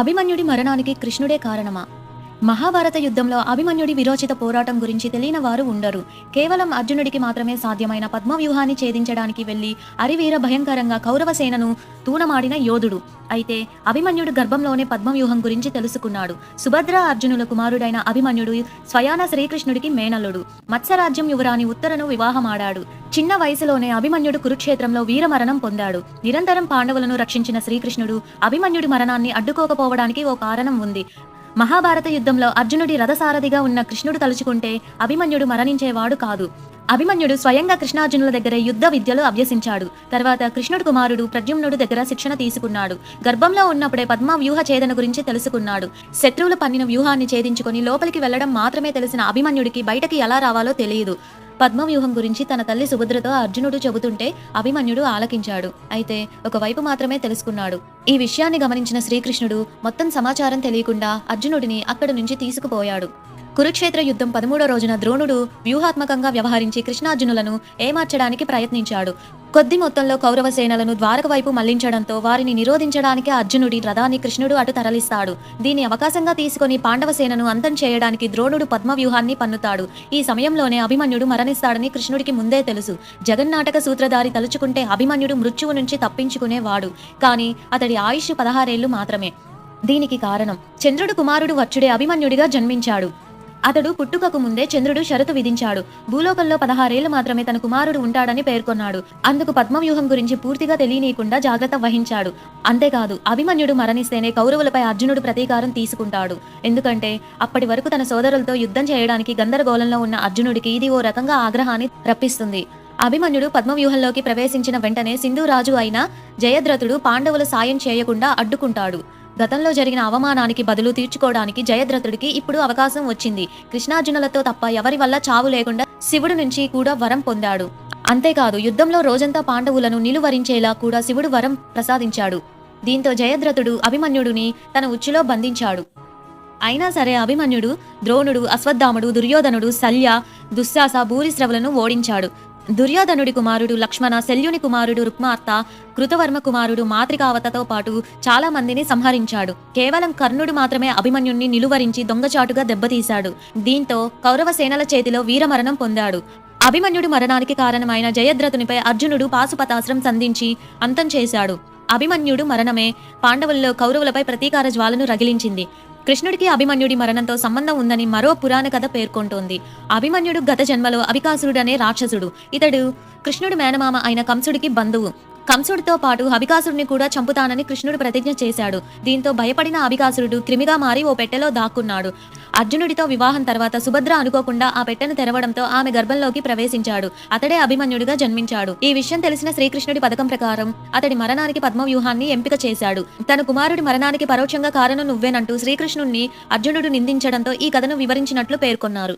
అభిమన్యుడి మరణానికి కృష్ణుడే కారణమా? మహాభారత యుద్ధంలో అభిమన్యుడి విరోచిత పోరాటం గురించి తెలియని వారు ఉండరు. కేవలం అర్జునుడికి మాత్రమే సాధ్యమైన పద్మవ్యూహాన్ని ఛేదించడానికి వెళ్ళి అరివీర భయంకరంగా కౌరవసేనను తూనమాడిన యోధుడు. అయితే అభిమన్యుడు గర్భంలోనే పద్మవ్యూహం గురించి తెలుసుకున్నాడు. సుభద్ర అర్జునుల కుమారుడైన అభిమన్యుడు స్వయాన శ్రీకృష్ణుడికి మేనల్లుడు. మత్స్యరాజ్యం యువరాణి ఉత్తరను వివాహమాడాడు. చిన్న వయసులోనే అభిమన్యుడు కురుక్షేత్రంలో వీరమరణం పొందాడు. నిరంతరం పాండవులను రక్షించిన శ్రీకృష్ణుడు అభిమన్యుడి మరణాన్ని అడ్డుకోకపోవడానికి ఓ కారణం ఉంది. మహాభారత యుద్ధంలో అర్జునుడి రథసారథిగా ఉన్న కృష్ణుడు తలుచుకుంటే అభిమన్యుడు మరణించేవాడు కాదు. అభిమన్యుడు స్వయంగా కృష్ణార్జునుల దగ్గర యుద్ధ విద్యలు అభ్యసించాడు. తర్వాత కృష్ణుడు కుమారుడు ప్రద్యుమ్నుడు దగ్గర శిక్షణ తీసుకున్నాడు. గర్భంలో ఉన్నప్పుడే పద్మ వ్యూహ ఛేదన గురించి తెలుసుకున్నాడు. శత్రువులు పన్నిన వ్యూహాన్ని ఛేదించుకొని లోపలికి వెళ్ళడం మాత్రమే తెలిసిన అభిమన్యుడికి బయటకి ఎలా రావాలో తెలియదు. పద్మవ్యూహం గురించి తన తల్లి సుభద్రతో అర్జునుడు చెబుతుంటే అభిమన్యుడు ఆలకించాడు. అయితే ఒకవైపు మాత్రమే తెలుసుకున్నాడు. ఈ విషయాన్ని గమనించిన శ్రీకృష్ణుడు మొత్తం సమాచారం తెలియకుండా అర్జునుడిని అక్కడి నుంచి తీసుకుపోయాడు. కురుక్షేత్ర యుద్ధం పదమూడో రోజున ద్రోణుడు వ్యూహాత్మకంగా వ్యవహరించి కృష్ణార్జునులను ఏమార్చడానికి ప్రయత్నించాడు. కొద్ది మొత్తంలో కౌరవ సేనలను ద్వారక వైపు మళ్ళించడంతో వారిని నిరోధించడానికి అర్జునుడి రథాన్ని కృష్ణుడు అటు తరలిస్తాడు. దీన్ని అవకాశంగా తీసుకొని పాండవ సేనను అంతం చేయడానికి ద్రోణుడు పద్మ వ్యూహాన్ని పన్నుతాడు. ఈ సమయంలోనే అభిమన్యుడు మరణిస్తాడని కృష్ణుడికి ముందే తెలుసు. జగన్నాటక సూత్రధారి తలుచుకుంటే అభిమన్యుడు మృత్యువు నుంచి తప్పించుకునేవాడు. కానీ అతడి ఆయుష్ పదహారేళ్ళు మాత్రమే. దీనికి కారణం చంద్రుడు కుమారుడు వచ్చుడే అభిమన్యుడిగా జన్మించాడు. అతడు పుట్టుకకు ముందే చంద్రుడు షరతు విధించాడు. భూలోకంలో పదహారేళ్ళు మాత్రమే తన కుమారుడు ఉంటాడని పేర్కొన్నాడు. అందుకు పద్మవ్యూహం గురించి పూర్తిగా తెలియనీయకుండా జాగ్రత్త వహించాడు. అంతేకాదు అభిమన్యుడు మరణిస్తేనే కౌరవులపై అర్జునుడు ప్రతీకారం తీసుకుంటాడు. ఎందుకంటే అప్పటి వరకు తన సోదరులతో యుద్ధం చేయడానికి గందరగోళంలో ఉన్న అర్జునుడికి ఇది ఓ రకంగా ఆగ్రహాన్ని రప్పిస్తుంది. అభిమన్యుడు పద్మవ్యూహంలోకి ప్రవేశించిన వెంటనే సింధు రాజు అయిన జయద్రథుడు పాండవుల సాయం చేయకుండా అడ్డుకుంటాడు. గతంలో జరిగిన అవమానానికి బదులు తీర్చుకోవడానికి జయద్రథుడికి ఇప్పుడు అవకాశం వచ్చింది. కృష్ణార్జునులతో తప్ప ఎవరి వల్ల చావు లేకుండా శివుడు నుంచి కూడా వరం పొందాడు. అంతేకాదు యుద్ధంలో రోజంతా పాండవులను నిలువరించేలా కూడా శివుడు వరం ప్రసాదించాడు. దీంతో జయద్రథుడు అభిమన్యుడిని తన ఉచ్చులో బంధించాడు. అయినా సరే అభిమన్యుడు ద్రోణుడు అశ్వత్థాముడు దుర్యోధనుడు శల్య దుశ్శాస భూరిశ్రవులను ఓడించాడు. దుర్యోధనుడి కుమారుడు లక్ష్మణ శల్యుని కుమారుడు రుక్మార్త కృతవర్మ కుమారుడు మాతృకావతతో పాటు చాలా మందిని సంహరించాడు. కేవలం కర్ణుడు మాత్రమే అభిమన్యుణ్ణి నిలువరించి దొంగచాటుగా దెబ్బతీశాడు. దీంతో కౌరవ సేనల చేతిలో వీరమరణం పొందాడు. అభిమన్యుడి మరణానికి కారణమైన జయద్రథునిపై అర్జునుడు పాశుపతాస్త్రం సంధించి అంతం చేశాడు. అభిమన్యుడు మరణమే పాండవుల్లో కౌరవులపై ప్రతీకార జ్వాలను రగిలించింది. కృష్ణుడికి అభిమన్యుడి మరణంతో సంబంధం ఉందని మరో పురాణ కథ పేర్కొంటోంది. అభిమన్యుడు గత జన్మలో అభికాసురుడనే రాక్షసుడు. ఇతడు కృష్ణుడి మేనమామ అయిన కంసుడికి బంధువు. కంసుడితో పాటు అభికాసుడిని కూడా చంపుతానని కృష్ణుడు ప్రతిజ్ఞ చేశాడు. దీంతో భయపడిన అభికాసురుడు క్రిమిగా మారి ఓ పెట్టెలో దాక్కున్నాడు. అర్జునుడితో వివాహం తర్వాత సుభద్ర అనుకోకుండా ఆ పెట్టెను తెరవడంతో ఆమె గర్భంలోకి ప్రవేశించాడు. అతడే అభిమన్యుడిగా జన్మించాడు. ఈ విషయం తెలిసిన శ్రీకృష్ణుడి పథకం ప్రకారం అతడి మరణానికి పద్మవ్యూహాన్ని ఎంపిక చేశాడు. తన కుమారుడి మరణానికి పరోక్షంగా కారణం నువ్వేనంటూ శ్రీకృష్ణుణ్ణి అర్జునుడు నిందించడంతో ఈ కథను వివరించినట్లు పేర్కొన్నారు.